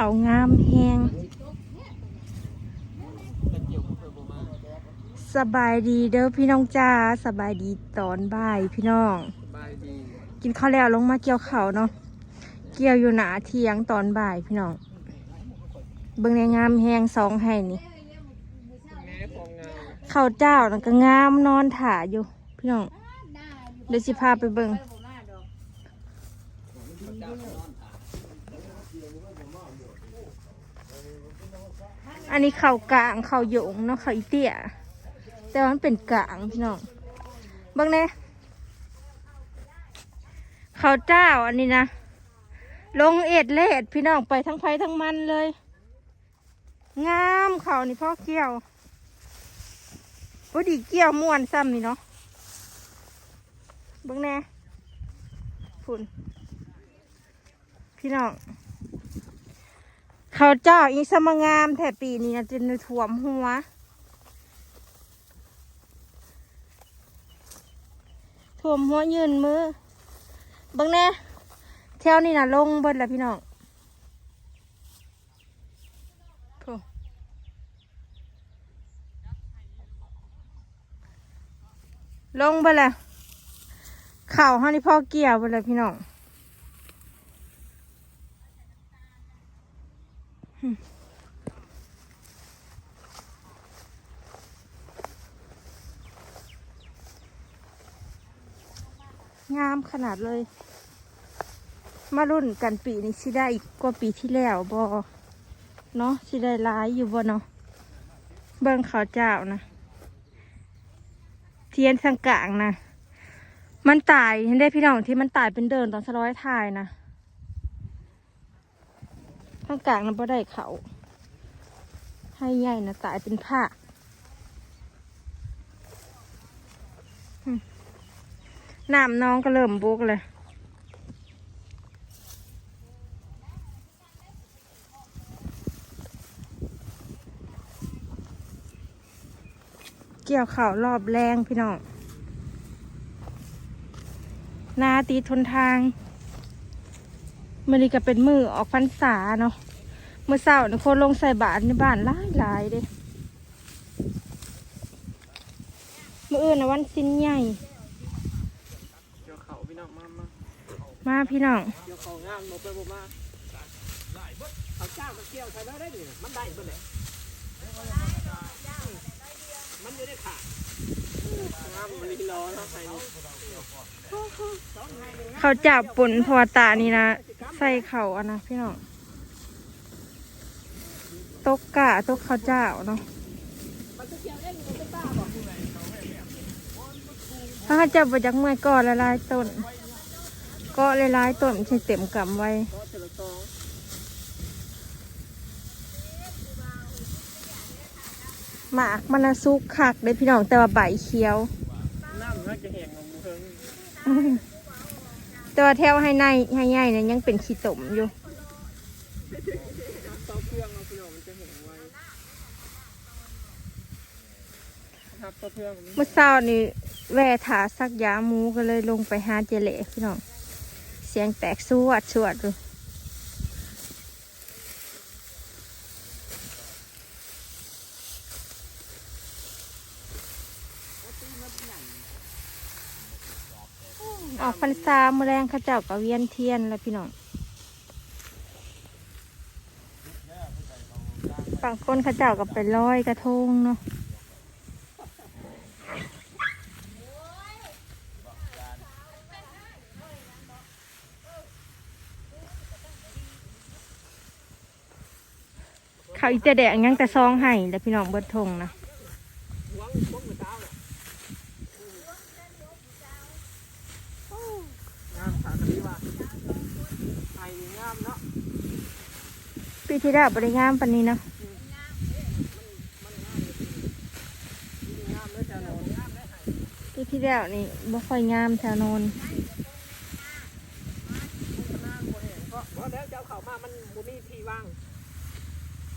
ข่าวงามแหงสบายดีเด้อพี่น้องจ้าสบายดีตอนบ่ายพี่น้อง กินข้าวแล้วลงมาเกี่ยวเขาเนาะเกี่ยวอยู่หนาเทียงตอนบ่ายพี่น้อง เบิ่งในงามแหงสองให้นี่ข้าวเจ้านั่นก็งามนอนถ่าอยู่ พี่น้องเดี๋ยวสิพาไปเบิ่ง อันนี้เข้ากลางเข้าหยงเนาะเข้าอีเตี้ยแต่ว่ามันเป็นกลางพี่น้องบิ่งแน่ข้าเจ้าอันนี้นะ ลงเอ็ดเลดพี่น้องไปทั้งไฟทั้งมันเลย งามเขานี่พ่อเกี่ยวพอดีเกี่ยวม่วนซ้ำนี่เนาะบิ่งแน่ฝุ่นพี่น้อง เขาเจ้าอีสมงามแถปีนี้นะจนถ่วมหัว ถ่วมหัวยืนมือบิ่งแน่แถวนี้นะลงเบิดแล้วพี่น้องลงไปเลยข่าห้านี่พ่อเกี่ยวไปเลยพี่น้อง งามขนาดเลย มารุ่นกันปีนี้สิได้อีกกว่าปีที่แล้วบอเนาะสิได้ร้ายอยู่บ่เนาะเบิ่งเขาเจ้านะ เทียนทางกลางนะ มันตายเห็นได้พี่น้องที่มันตายเป็นเดินตอนสร้อยทายนะ ทางกลางนั้นบ่ได้เขาให้ใหญ่นะตายเป็นผ้าหน้ำน้องก็เริ่มบุกเลยเกี่ยวข่าวรอบแรงพี่น้อง นาตีทนทาง มันนี่ก็เป็นมือออกพรรษาเนาะเมื่อเช้านี่คนลงใส่บาตรในบ้านหลายหลายเด้เมื่ออื่นนะวันสิ้นใหญ่เกี่ยวเขาพี่น้องมาพี่น้องเกี่ยวเขางามบ่ไปบ่มาเขาเจ้ามันเกียวใส่ได้ได้ดิมันได้บ่เนี่ยมันอยู่ในขางามมันลีรอ เขาจับปุ่นพราะวาตานี่นะ ใส่เข่าอะนะพี่น้องตกกะตกข้าวเจ้าเนาะถ้าเขาจับไปจากเมื่อก่อนละลายต้น ก็ละลายต้นใช้เต็มกำไว้ ก็เจริญตอง หมากมันน่ะสุกคักเลยพี่น้องแต่ว่าใบเขียว น้ำน่าจะแห้งของมือเพิ่งแต่ว่าแถวให้ในให้ใหญ่เนี่ยยังเป็นขี้ตมอยู่น้ำเต้าเครื่องเอาพี่น้องมันจะแห้งไวครับเต้าเครื่องมันเมื่อเช้านี่แว่ถาซักยาหมูก็เลยลงไปหาเจเล่พี่น้อง เสียงแตกสวดสวดดูออก พรรษาเมแรงข้าเจ้ากับเวียนเทียนแล้วพี่น้องบางคนข้าเจ้ากับไปลอยกระทงเนาะเขาอีจะแดงยังแต่ซองให้แต่พี่น้องเบิดทงนะ หวังพวกมือเช้าน่ะงามขาดนี้ว่าไอ้งามเนาะ ปี ที่แล้วบริงามปันนี้เนาะงามเลยจ้าเนาะปีที่แล้วนี่บ่ค่อยงามแถวนนเพราะแล้วเจ้าเขามามันบ่มีทีว่าง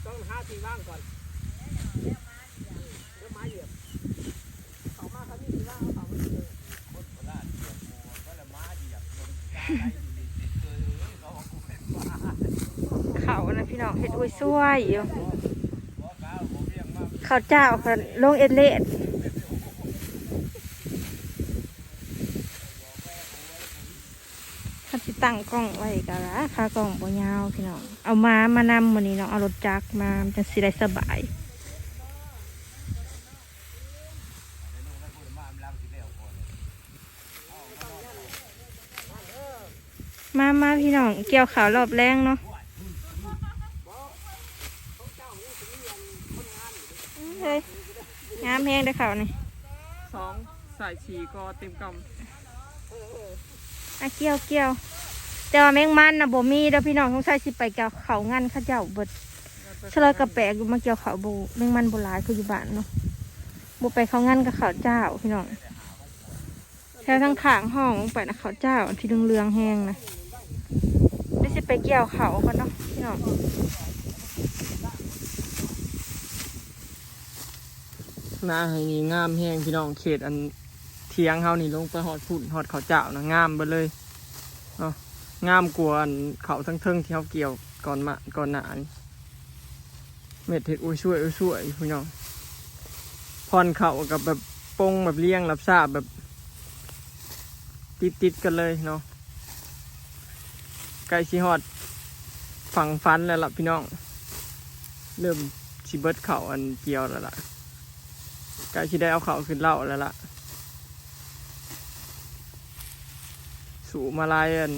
ต้องหาทีว่างก่อนแล้วมาเหยียบเขามาเขามีทีว่างเขาเขาไม่เจอคนโบราณเหยียบเขานะพี่น้ องเฮ็ดอุ้ยซวยอยู่ข้าวเจ้าค่ะลงเอ็ดเลดถ้าสิตั้งกล้องไว้ก็ละค่ากล้องบ่ยาวพี่น้อง เอามามานำมื้อนี้น้องเอารถจักรมาจะสิได้สบายมามาพี่น้องเกี่ยวขาวรอบแรงเนาะเฮ้ย งามแห้งได้อขาวนี่สองสายฉีก็เต็มกอะเกี่ยวเกี่ยวแต่ว่าแมงมันนะบ่มีเด้อพี่น้องต้องใช้สิไปเกี่ยวเขางันเข้าเจ้าเบิดำเฉลยกระแปลกอยู่มาเกี่ยวเขาบูแมงมันโบราณคืออยู่บ้านเนาะบ่ไปเขางันกับเขาเจ้าพี่น้องแถวทางข้างห้องไปนะเขาเจ้าที่เรืองๆแห้งนะได้สิไปเกี่ยวเขากันเนาะพี่น้อง หน้าให้นี่งามแห้งพี่น้องเขตอันเทียงเฮานี่ลงไปหอดพุ่นหอดเขาเจ้านะงามไปเลยเนาะงามกว่าอันเขาทั้งเทิงที่เขาเกี่ยวก่อนมาก่อนหน้านี่เม็ดเห็ดอุ้ยช่วยอุ้ยช่วยพี่น้องพรเขากับแบบปงแบบเลี้ยงรับทราบแบบ ติดติดกันเลยเนาะใกล้ชิฮอดฝั่งฟันแล้วล่ะพี่น้อง เริ่มชิเบิดเขาอันเกี่ยวแล้วล่ะ กล้ที่ได้เอาเขาขึ้นเล่าแล้วล่ะ สูมาลายอัน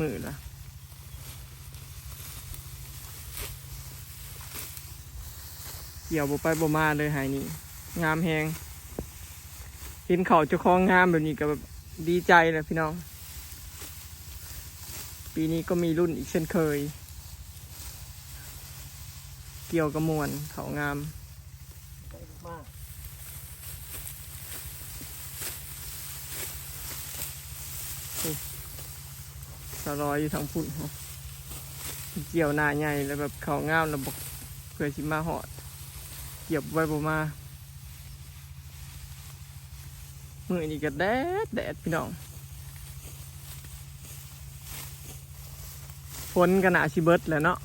มือละเกี่ยวบไปบมาเลยหายนี่งามแหงเห็นเขาเจ้าของงามแบบนี้ก็แบบดีใจเลยพี่น้อง ปีนี้ก็มีรุ่นอีกเช่นเคย เกี่ยวกับมวนเขางาม ลอยอยู่ทางพุ่นเนาเกี่ยวหน้าใหญ่แล้วแบบเขางามแล้วบอกเพื่อชิมาหอดเกี่ยวไว้บ่มามือนี่ก็แดดแดดพี่น้องฝนกันหนาชิเบิดแหล้วเนาะ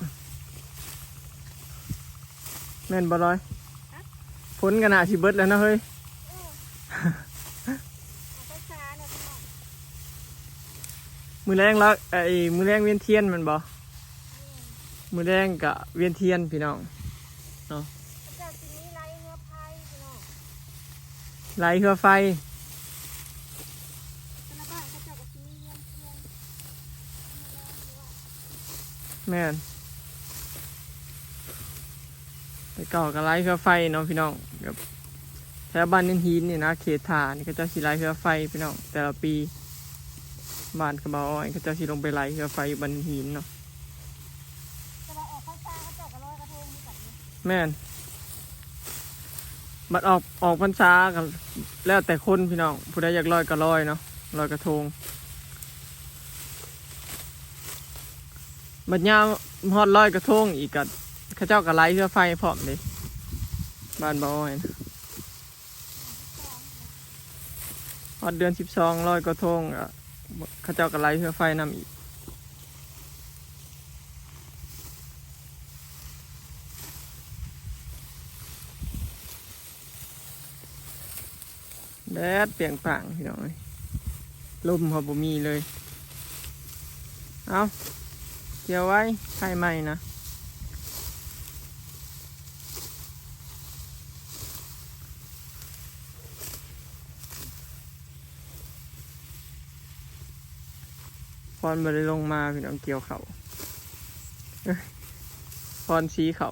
แม่นบ่ร้อยฝนกันหนาชิเบิดแล้วเนาะเฮ้ย มือแรงแล้วไอ้มือแรงเวียนเทียนมันบ่มือแรงกะเวียนเทียนพี่น้องเนาะไหลเรือไฟแม่นไปเก่ากับไล่เรือไฟเนาะพี่น้องแบบแถวบ้านนินฮีนนี่นะเขตฐานนี่ก็จะสีไล่เรือไฟพี่น้องแต่ละปี บ้านกระเบาอ้อยก็จะสิลงไปไล่เรือไฟอยู่บนหินเนาะแม่นบัดออกออกพรรษากันแล้วแต่คนพี่น้องผู้ใดอยากลอยก็ลอยเนาะลอยกระทงบัดยามฮอดลอยกระทงอีกกัเข้าเจ้าก็ไล่เรือไฟพร้อมเลยบ้านบ่ออ้อยนะฮอดเดือนสิบสองลอยกระทงอะเข้าเจ้ากระไลเพื่อไฟนำอีกแดดเปลี่ยงป่างพี่น้องลมพอบ่มีเลย เอาเกี่ยวไว้ไข่ใหม่นะ พรบริลงมาพี่น้องเกี่ยวเขาเอ้ยพรชี้เขา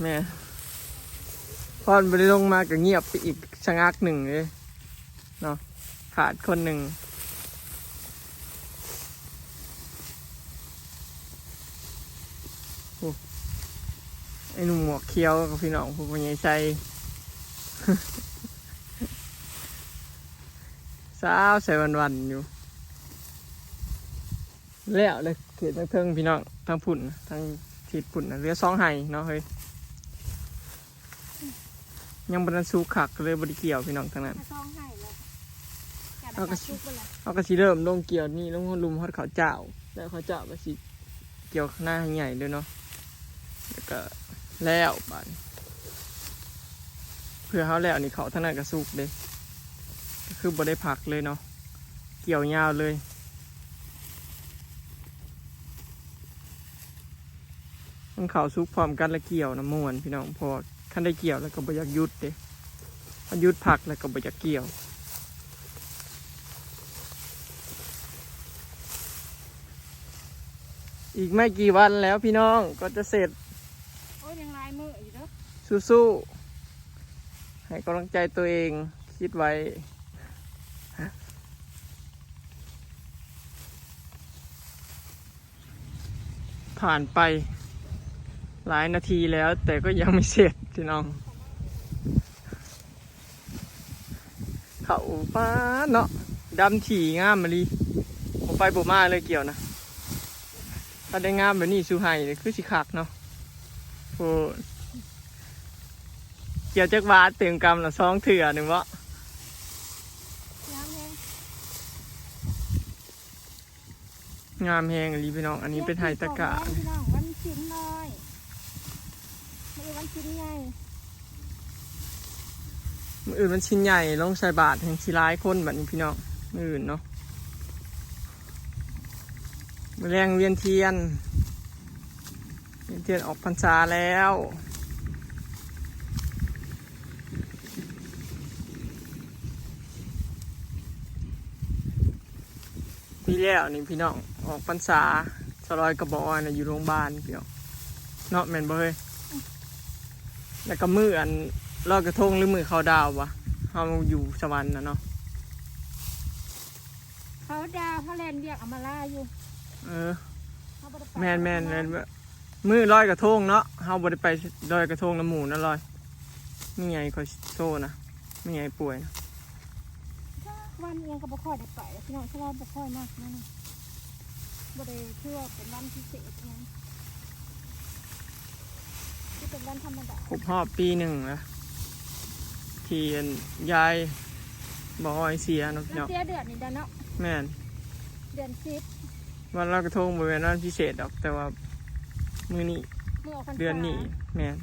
แม่พรบริลงมาก็เงียบไปอีกชะงักหนึ่งเลยเนาะขาดคนหนึ่งโอ้ไอ้หนุ่มหมวกเขียวกับพี่น้องผู้ใหญ่ใจ สาวใส่วันวันๆอยู่ แล้วเลยเขตทั้งเทิงพี่น้องทั้งพุ่นทั้งทิศพุ่นน่ะเรือสองไห้เนาะเฮ้ยยังบรรสุขักเลยบริเกี่ยวพี่น้องทั้งนั้นเอากระชิเอากระสีเริ่มลงเกี่ยวนี่ลงลุมฮอดเขาวเจ้า แล้วเขาจะมาสิเกี่ยวหน้าให้ใหญ่เลยเนาะแล้วก็แล้วบานเพื่อเขาแล้วนี่เขาทั้งนั้นก็สุกเลยก็ คือบ่ได้ผักเลยเนาะเกี่ยวยาวเลย มันเขาสุกพร้อมกันแล้วเกี่ยวนะม่วนพี่น้องเพอขั้นได้เกี่ยวแล้วก็บ่อยากหยุดเด้มันหยุดผักแล้วก็บ่อยากเกี่ยวอีกไม่กี่วันแล้วพี่น้องก็จะเสร็จ โอ้ยยังลายมืออยู่เด้อสู้ๆให้กำลังใจตัวเองคิดไว้ ผ่านไปหลายนาทีแล้ว แต่ก็ยังไม่เสร็จพี่น้อง เขาป้าเนาะดำถี่งามมาลีผมไปบ่มาเลยเกี่ยวนะ ถ้าได้งามแบบนี้สูไห้นี่คือสิคักเนาะโอ้เกี่ยวจักบาทเต็มกำละสองเถื่อหนึ่งวะ น้ำแห้ง งามแหงอหลีพี่น้อง อันนี้เป็นไฮตะกะพี่น้องวันชิ้นน้อยไม่ได้วันชิ้นใหญ่มืออื่นมันชิ้นใหญ่ลงใส่บาทแห่งชีร้ายคนแบบนี้พี่น้องมืออื่นเนาะมือแรงเวียนเทียนเวียนเทียนออกพรรษาแล้ว ปีแล้วนี่พี่น้องออกพรรษาสลอยกระบอกอยนะอยู่โรงพยาบาลพี่น้องเนาะแม่นบ่เฮ้ยแล้วก็มืออันลอยกระทงหรือมือเขาดาววะเฮาอยู่สวรรค์นะเนาะเขาดาวเขาแลนเรียกอามาล่าอยู่เออ เขาบ่ได้ไปแมนแมนแมนมือลอยกระทงเนาะเฮาบ่ได้ไปลอยกระทงน้ำหมูนะลอยนี่ไงคอยโซ่นะนี่ไงป่วยนะ วันเองก็บ่ค่อยได้ไปพี่น้องเพราะว่าบ่ค่อยมากนั่นบ่ได้เชื่อเป็นวันพิเศษอิหยังที่เป็นวันธรรมดาครบรอบปีหนึ่งนะที่อันยายบอยเสียเนาะพี่แล้วเนาะเสียเดือนนี่เด้อเนาะแม่นเดือนสิบวันลอยกระทงบ่เป็นวันพิเศษดอกแต่ว่ามือนี้มือออกพรรษาเดือนนี้แม่น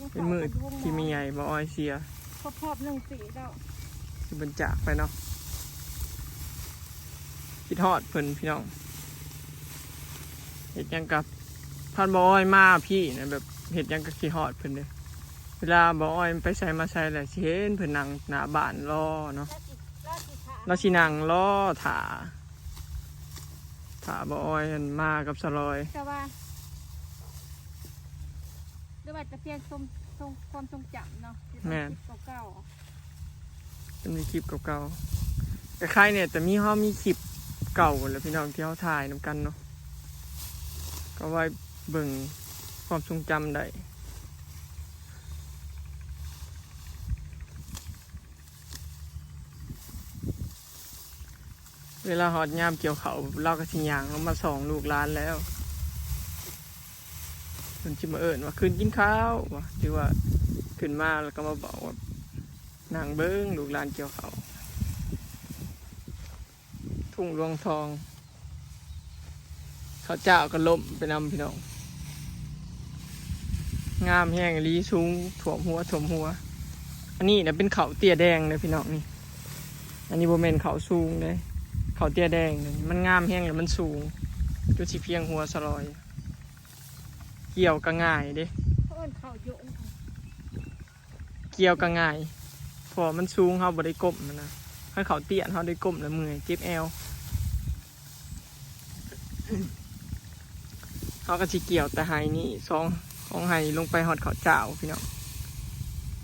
ยังเป็นมือข้ากับวงหที่มีใหญ่บอยเสียครบรอบหนึ่งปีแล้วคือบรรจากไปเนาะ คิดฮอดเพิ่นพี่น้องเห็ดหยังกับพันบอยมาพี่นะแบบเห็ดหยังกับคิดฮอดเพิ่นเลยเวลาบอยไปใส่มาใส่แหละสิเห็นเพิ่นนั่งหน้าบ้านรอเนาะแล้วอีกแล้วอีกค่ะเราสินั่งรอถาถาบอยอันมากับสลอยแต่ว่าหรือว่าจะเพียงทรงทรงความทรงจำเนาะที่เราคิดเก่าเป็นมีคลิปเก่าๆแต่ใครเนี่ยแต่มีเฮามีคลิป เก่าแล้วพี่น้องที่เฮาถ่ายนํกันเนาะก็ไว้เบิ่งความทรงจำได้เวลาหอดยามเกี่ยวเขาเราก็สิยางลงมาส่องลูกหลานแล้วคนจิมาเอิญว่าขึ้นกินข้าววะที่ว่าขึ้นมาแล้วก็มาบอกว่านางเบิ้งลูกหลานเกี่ยวเขา ทุ่งรวงทอง เขาเจ้าก็ล่มไปนำพี่น้อง งามแห้งอีหลีสูงถ่วมหัวถ่วมหัว อันนี้เนี่ยเป็นเขาเตี้ยแดงเลยพี่น้องนี่ อันนี้โบเมนเขาสูงเลย เขาเตี้ยแดงเลยมันงามแห้งแล้วมันสูง จุดสิเพียงหัวสลอย เกี่ยวก็ง่ายเด้เขาเอิ้นเกี่ยวก็ง่ายเพอมันสูงเขาบ่ได้ก้มมันนะถ้าเขาเตี้ยเขาได้ก้มแล้วมือเจ็บแอว เขาก็สิเกี่ยวแต่ไฮนี่สองของไฮลงไปหอดเขาเจ้าพี่น้อง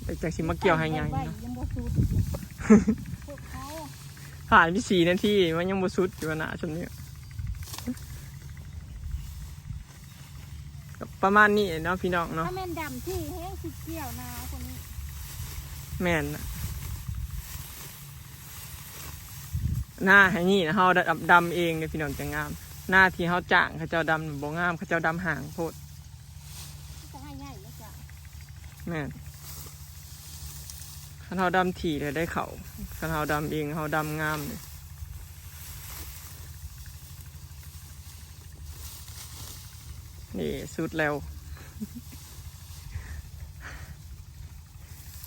แต่จากสิมาเกี่ยวไฮใหญ่ไว้เนาะยังบ่สูดพวกเขาผ่านไปสี่นาทีมันยังบ่สุดอยู่ว่าหนาชนนี้ก็ประมาณนี้เนาะพี่น้องเนาะถ้าแม่นดำที่แห้งสิเกี่ยวนาคนนี้แม่นน่ะหน้าให้นี่นะเฮาดำดำเองเนี่ยพี่น้องจะงาม หน้าที่เฮาจ้างเขาเจ้าดำบ่งามเขาเจ้าดำห่างโพดจะให้ง่ายแล้วจ้ะแม่นคันเฮาดำถี่เลยได้เขาคันเฮาดำเองเฮาดำงามเลยนี่สุดแล้ว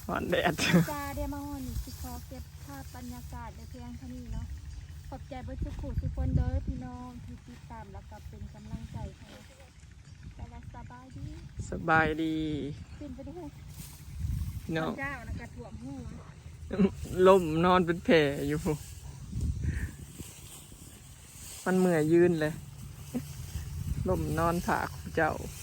หอนแดด จ้าเดี๋ยวมาฮอนนี่สิขอเก็บภาพบรรยากาศในเพียงเท่านี้เนาะ ขอบใจเบิร์ดทุกผู้ทุกคนเด้อพี่น้องที่ติดตามแล้วก็เป็นกำลังใจให้แต่ว่าสบายดีสบายดีขึ้นไปด้วยพี่น้องเจ้านะกระถ่วมหัวล่มนอนเป็นแผลอยู่ มันเมื่อยยืนเลยล่มนอนถากเจ้าเ